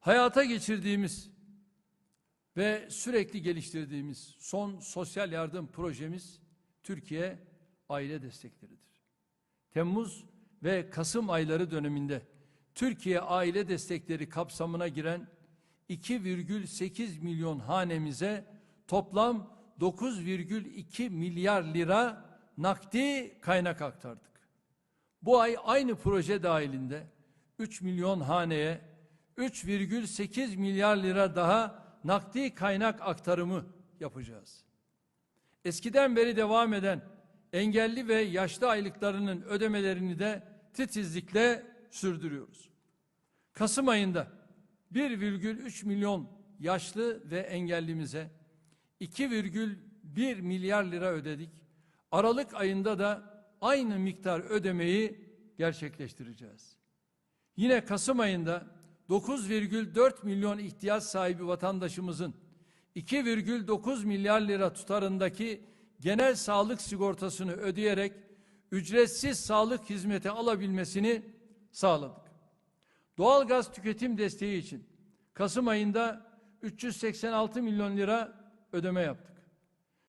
Hayata geçirdiğimiz ve sürekli geliştirdiğimiz son sosyal yardım projemiz Türkiye aile destekleridir. Temmuz ve Kasım ayları döneminde Türkiye aile destekleri kapsamına giren 2,8 milyon hanemize toplam 9,2 milyar lira nakdi kaynak aktardık. Bu ay aynı proje dahilinde 3 milyon haneye 3,8 milyar lira daha nakdi kaynak aktarımı yapacağız. Eskiden beri devam eden engelli ve yaşlı aylıklarının ödemelerini de titizlikle sürdürüyoruz. Kasım ayında 1,3 milyon yaşlı ve engellimize 2,1 milyar lira ödedik. Aralık ayında da aynı miktar ödemeyi gerçekleştireceğiz. Yine Kasım ayında 9,4 milyon ihtiyaç sahibi vatandaşımızın 2,9 milyar lira tutarındaki genel sağlık sigortasını ödeyerek ücretsiz sağlık hizmeti alabilmesini sağladık. Doğalgaz tüketim desteği için Kasım ayında 386 milyon lira ödeme yaptık.